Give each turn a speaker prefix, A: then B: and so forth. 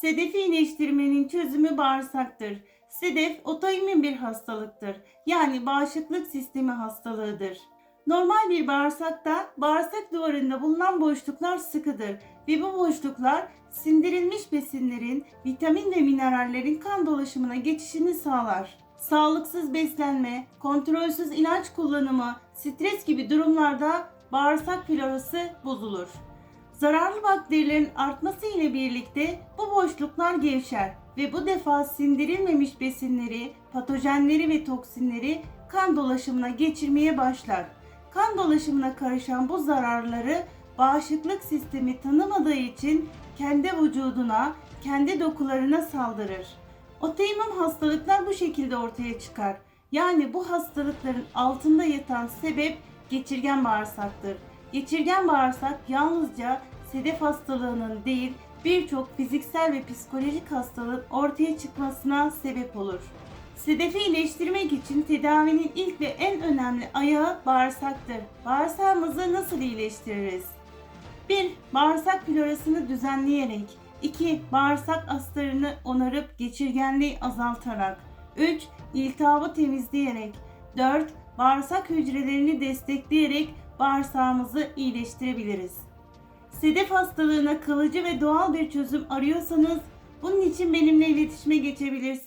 A: Sedefi iyileştirmenin çözümü bağırsaktır. Sedef otoimmün bir hastalıktır. Yani bağışıklık sistemi hastalığıdır. Normal bir bağırsakta bağırsak duvarında bulunan boşluklar sıkıdır ve bu boşluklar sindirilmiş besinlerin, vitamin ve minerallerin kan dolaşımına geçişini sağlar. Sağlıksız beslenme, kontrolsüz ilaç kullanımı, stres gibi durumlarda bağırsak florası bozulur. Zararlı bakterilerin artması ile birlikte boşluklar gevşer ve bu defa sindirilmemiş besinleri, patojenleri ve toksinleri kan dolaşımına geçirmeye başlar. Kan dolaşımına karışan bu zararları bağışıklık sistemi tanımadığı için kendi vücuduna, kendi dokularına saldırır. Otoimmün hastalıklar bu şekilde ortaya çıkar. Yani bu hastalıkların altında yatan sebep geçirgen bağırsaktır. Geçirgen bağırsak yalnızca sedef hastalığının değil birçok fiziksel ve psikolojik hastalığın ortaya çıkmasına sebep olur. Sedefi iyileştirmek için tedavinin ilk ve en önemli ayağı bağırsaktır. Bağırsağımızı nasıl iyileştiririz? 1. Bağırsak florasını düzenleyerek 2. Bağırsak astarını onarıp geçirgenliği azaltarak 3. İltihabı temizleyerek 4. Bağırsak hücrelerini destekleyerek bağırsağımızı iyileştirebiliriz. Sedef hastalığına kalıcı ve doğal bir çözüm arıyorsanız bunun için benimle iletişime geçebilirsiniz.